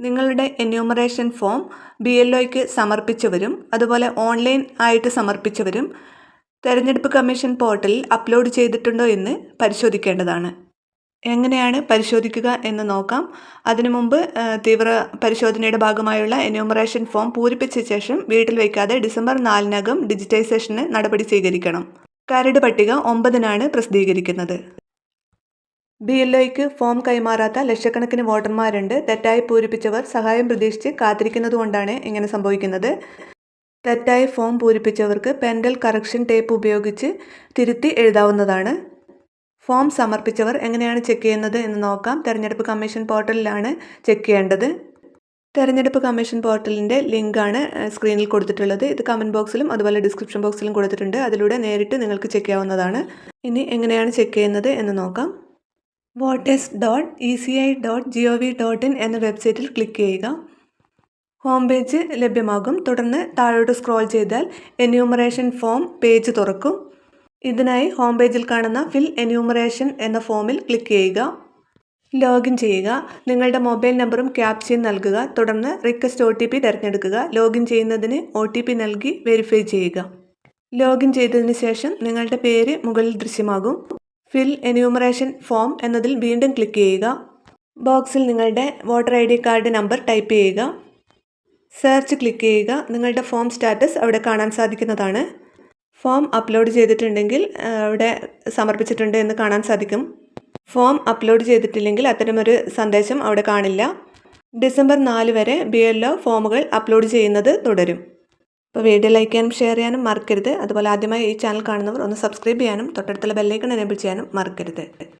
നിങ്ങളുടെ enumeration form B L ഒയ്ക്ക് സമർപ്പിച്ചവരും അതുപോലെ ഓൺലൈൻ ആയിട്ട് സമർപ്പിച്ചവരും തെരഞ്ഞെടുപ്പ് കമ്മീഷൻ പോർട്ടലിൽ അപ്ലോഡ് ചെയ്തിട്ടുണ്ടോ എന്ന് പരിശോധിക്കേണ്ടതാണ്. എങ്ങനെയാണ് പരിശോധിക്കുക എന്ന് നോക്കാം. അതിനു മുമ്പ് തീവ്ര പരിശോധനയുടെ ഭാഗമായുള്ള എന്യൂമറേഷൻ ഫോം പൂരിപ്പിച്ച ശേഷം വീട്ടിൽ വയ്ക്കാതെ ഡിസംബർ നാലിനകം ഡിജിറ്റൈസേഷന് നടപടി സ്വീകരിക്കണം. കരട് പട്ടിക ഒമ്പതിനാണ് പ്രസിദ്ധീകരിക്കുന്നത്. ബി എൽ ഒയ്ക്ക് ഫോം കൈമാറാത്ത ലക്ഷക്കണക്കിന് വോട്ടർമാരുണ്ട്. തെറ്റായി പൂരിപ്പിച്ചവർ സഹായം പ്രതീക്ഷിച്ച് കാത്തിരിക്കുന്നതുകൊണ്ടാണ് ഇങ്ങനെ സംഭവിക്കുന്നത്. തെറ്റായി ഫോം പൂരിപ്പിച്ചവർക്ക് പെൻഡൽ കറക്ഷൻ ടേപ്പ് ഉപയോഗിച്ച് തിരുത്തി എഴുതാവുന്നതാണ്. ഫോം സമർപ്പിച്ചവർ എങ്ങനെയാണ് ചെക്ക് ചെയ്യുന്നത് എന്ന് നോക്കാം. തെരഞ്ഞെടുപ്പ് കമ്മീഷൻ പോർട്ടലിലാണ് ചെക്ക് ചെയ്യേണ്ടത്. തെരഞ്ഞെടുപ്പ് കമ്മീഷൻ പോർട്ടലിന്റെ ലിങ്കാണ് സ്ക്രീനിൽ കൊടുത്തിട്ടുള്ളത്. ഇത് കമന്റ് ബോക്സിലും അതുപോലെ ഡിസ്ക്രിപ്ഷൻ ബോക്സിലും കൊടുത്തിട്ടുണ്ട്. അതിലൂടെ നേരിട്ട് നിങ്ങൾക്ക് ചെക്ക് ചെയ്യാവുന്നതാണ്. ഇനി എങ്ങനെയാണ് ചെക്ക് ചെയ്യുന്നത് എന്ന് നോക്കാം. Voters dot E C I dot G O V dot in എന്ന വെബ്സൈറ്റിൽ ക്ലിക്ക് ചെയ്യുക. ഹോം പേജ് ലഭ്യമാകും. തുടർന്ന് താഴോട്ട് സ്ക്രോൾ ചെയ്താൽ എന്യൂമറേഷൻ ഫോം പേജ് തുറക്കും. ഇതിനായി ഹോം പേജിൽ കാണുന്ന ഫിൽ എന്യൂമറേഷൻ എന്ന ഫോമിൽ ക്ലിക്ക് ചെയ്യുക. ലോഗിൻ ചെയ്യുക. നിങ്ങളുടെ മൊബൈൽ നമ്പറും ക്യാപ്ചയും നൽകുക. തുടർന്ന് റിക്വസ്റ്റ് ഒ ടി പി തിരഞ്ഞെടുക്കുക. ലോഗിൻ ചെയ്യുന്നതിന് ഒ ടി പി നൽകി വെരിഫൈ ചെയ്യുക. ലോഗിൻ ചെയ്തതിന് ശേഷം നിങ്ങളുടെ പേര് മുകളിൽ ദൃശ്യമാകും. ഫിൽ എന്യൂമറേഷൻ ഫോം എന്നതിൽ വീണ്ടും ക്ലിക്ക് ചെയ്യുക. ബോക്സിൽ നിങ്ങളുടെ voter I D card number type ചെയ്യുക. സെർച്ച് ക്ലിക്ക് ചെയ്യുക. നിങ്ങളുടെ ഫോം സ്റ്റാറ്റസ് അവിടെ കാണാൻ സാധിക്കുന്നതാണ്. ഫോം അപ്ലോഡ് ചെയ്തിട്ടുണ്ടെങ്കിൽ അവിടെ സമർപ്പിച്ചിട്ടുണ്ട് എന്ന് കാണാൻ സാധിക്കും. ഫോം അപ്ലോഡ് ചെയ്തിട്ടില്ലെങ്കിൽ അത്തരമൊരു സന്ദേശം അവിടെ കാണില്ല. ഡിസംബർ നാല് വരെ ബി എൽ ഒ ഫോമുകൾ അപ്ലോഡ് ചെയ്യുന്നത് തുടരും. അപ്പോൾ വീഡിയോ ലൈക്ക് ചെയ്യാനും ഷെയർ ചെയ്യാനും മറക്കരുത്. അതുപോലെ ആദ്യമായി ഈ ചാനൽ കാണുന്നവർ ഒന്ന് സബ്സ്ക്രൈബ് ചെയ്യാനും തൊട്ടടുത്തുള്ള ബെല്ലൈക്കൺ എനേബിൾ ചെയ്യാനും മറക്കരുത്.